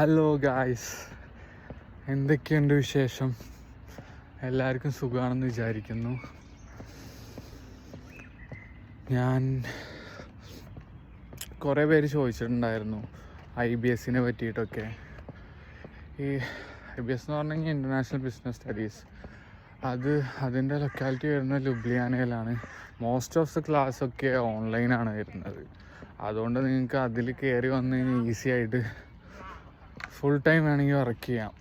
Hello guys എന്തൊക്കെയുണ്ട് വിശേഷം? എല്ലാവർക്കും സുഖമാണെന്ന് വിചാരിക്കുന്നു. ഞാൻ കുറേ പേര് ചോദിച്ചിട്ടുണ്ടായിരുന്നു ഐ ബി എസിനെ പറ്റിയിട്ടൊക്കെ. ഈ ഐ ബി എസ് എന്ന് പറഞ്ഞു കഴിഞ്ഞാൽ ഇന്റർനാഷണൽ ബിസിനസ് സ്റ്റഡീസ് അത് അതിന്റെ ലൊക്കാലിറ്റി വരുന്നത് ലുബ്ലിയാനയിലാണ്. മോസ്റ്റ് ഓഫ് ദ ക്ലാസ് ഒക്കെ ഓൺലൈനാണ് വരുന്നത്. അതുകൊണ്ട് നിങ്ങൾക്ക് അതിൽ കയറി വന്നു കഴിഞ്ഞാൽ ഈസി ആയിട്ട് ഫുൾ ടൈം വേണമെങ്കിൽ വർക്ക് ചെയ്യാം.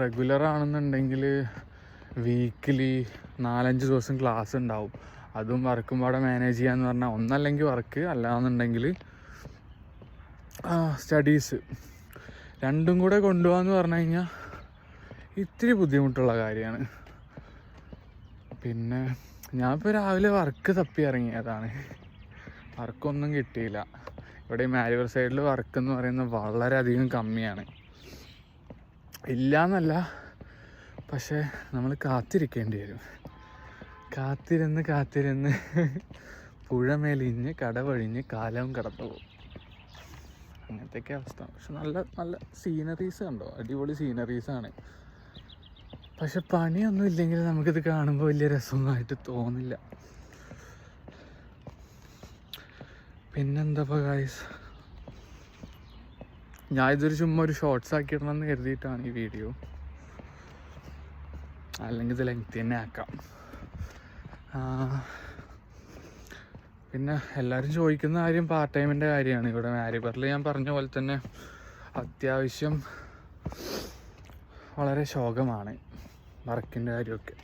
റെഗുലർ ആണെന്നുണ്ടെങ്കിൽ വീക്കിലി നാലഞ്ച് ദിവസം ക്ലാസ് ഉണ്ടാവും. അതും വർക്കും പാടെ മാനേജ് ചെയ്യാന്ന് പറഞ്ഞാൽ ഒന്നല്ലെങ്കിൽ വർക്ക് അല്ലാന്നുണ്ടെങ്കിൽ സ്റ്റഡീസ് രണ്ടും കൂടെ കൊണ്ടുപോകാന്ന് പറഞ്ഞു കഴിഞ്ഞാൽ ഇത്തിരി ബുദ്ധിമുട്ടുള്ള കാര്യമാണ്. പിന്നെ ഞാനിപ്പോൾ രാവിലെ വർക്ക് തപ്പി ഇറങ്ങിയതാണ് വർക്കൊന്നും കിട്ടിയില്ല. ഇവിടെ മാരിവർ സൈഡിൽ വർക്ക് എന്ന് പറയുന്നത് വളരെയധികം കമ്മിയാണ്. ഇല്ല എന്നല്ല പക്ഷേ നമ്മൾ കാത്തിരിക്കേണ്ടി വരും. കാത്തിരുന്ന് കാത്തിരുന്ന് പുഴ മേലിഞ്ഞ് കടവഴിഞ്ഞ് കാലവും കടന്നു പോകും അങ്ങനത്തെയൊക്കെ അവസ്ഥ. പക്ഷെ നല്ല നല്ല സീനറീസ് കണ്ടോ? അടിപൊളി സീനറീസാണ് പക്ഷെ പണിയൊന്നും ഇല്ലെങ്കിൽ നമുക്കിത് കാണുമ്പോൾ വലിയ രസമൊന്നുമായിട്ട് തോന്നില്ല. പിന്നെന്താ ഗായ്സ് ഞാൻ ഇതൊരു ചുമ്മാ ഒരു ഷോർട്സ് ആക്കിയിടണമെന്ന് കരുതിയിട്ടാണ് ഈ വീഡിയോ അല്ലെങ്കിൽ ഇത് ലെങ്ത് തന്നെ ആക്കാം. പിന്നെ എല്ലാവരും ചോദിക്കുന്ന കാര്യം പാർട്ട് ടൈമിന്റെ കാര്യമാണ്. ഇവിടെ മാരിബറിൽ ഞാൻ പറഞ്ഞ പോലെ തന്നെ അത്യാവശ്യം വളരെ ശോകമാണ് വർക്കിന്റെ കാര്യമൊക്കെ.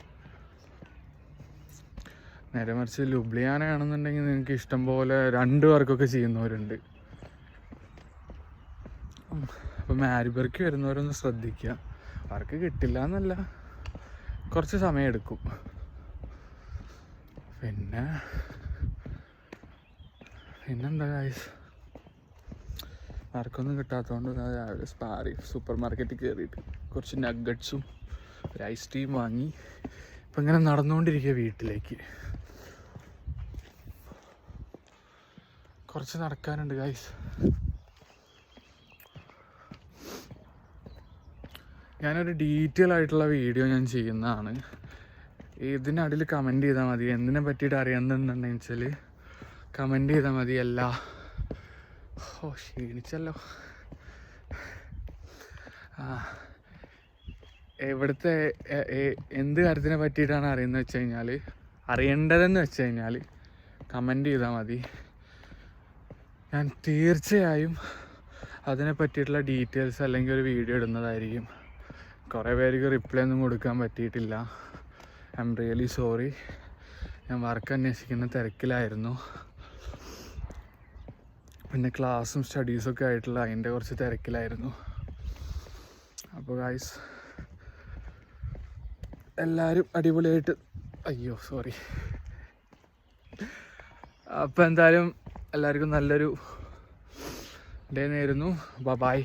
നേരെ മറിച്ച് ലുബ്ലിയാനാണെന്നുണ്ടെങ്കിൽ നിങ്ങൾക്ക് ഇഷ്ടം പോലെ രണ്ട് വർക്കൊക്കെ ചെയ്യുന്നവരുണ്ട്. അപ്പോൾ മാരിബർക്ക് വരുന്നവരൊന്ന് ശ്രദ്ധിക്കുക. വർക്ക് കിട്ടില്ല എന്നല്ല. കുറച്ച് സമയം എടുക്കും. പിന്നെ പിന്നെന്താ ഗായ്സ് വർക്കൊന്നും കിട്ടാത്തതുകൊണ്ട് സ്പാറി സൂപ്പർ മാർക്കറ്റിൽ കയറിയിട്ട് കുറച്ച് നഗറ്റ്സും ഒരു ഐസ് ടീം വാങ്ങി. ഇപ്പം ഇങ്ങനെ നടന്നുകൊണ്ടിരിക്കുക വീട്ടിലേക്ക്. കുറച്ച് നടക്കാനുണ്ട് ഗൈസ് ഞാനൊരു ഡീറ്റെയിൽ ആയിട്ടുള്ള വീഡിയോ ഞാൻ ചെയ്യുന്നതാണ്. ഇതിനടിയിൽ കമന്റ് ചെയ്താൽ മതി. എന്തിനെ പറ്റിയിട്ട് അറിയുന്നുണ്ടെന്ന് വെച്ചാൽ കമന്റ് ചെയ്താൽ മതി എല്ലാ. ഓ ക്ഷീണിച്ചല്ലോ. ആ. എവിടുത്തെ എന്ത് കാര്യത്തിനെ പറ്റിയിട്ടാണ് അറിയുന്നത് വെച്ച് കഴിഞ്ഞാൽ അറിയേണ്ടതെന്ന് വെച്ച് കഴിഞ്ഞാൽ കമന്റ് ചെയ്താൽ മതി. ഞാൻ തീർച്ചയായും അതിനെ പറ്റിയിട്ടുള്ള ഡീറ്റെയിൽസ് അല്ലെങ്കിൽ ഒരു വീഡിയോ ഇടുന്നതായിരിക്കും. കുറേ പേർക്ക് റിപ്ലൈ ഒന്നും കൊടുക്കാൻ പറ്റിയിട്ടില്ല. ഐ എം റിയലി സോറി ഞാൻ വർക്ക് അന്വേഷിക്കുന്ന തിരക്കിലായിരുന്നു. പിന്നെ ക്ലാസ്സും സ്റ്റഡീസൊക്കെ ആയിട്ടുള്ള അതിന്റെ കുറച്ച് തിരക്കിലായിരുന്നു. അപ്പോൾ ഗായ്സ് എല്ലാവരും അടിപൊളിയായിട്ട് അയ്യോ സോറി അപ്പോൾ എന്തായാലും എല്ലാവർക്കും നല്ലൊരു ഡേ നേരുന്നു. ബ ബായ്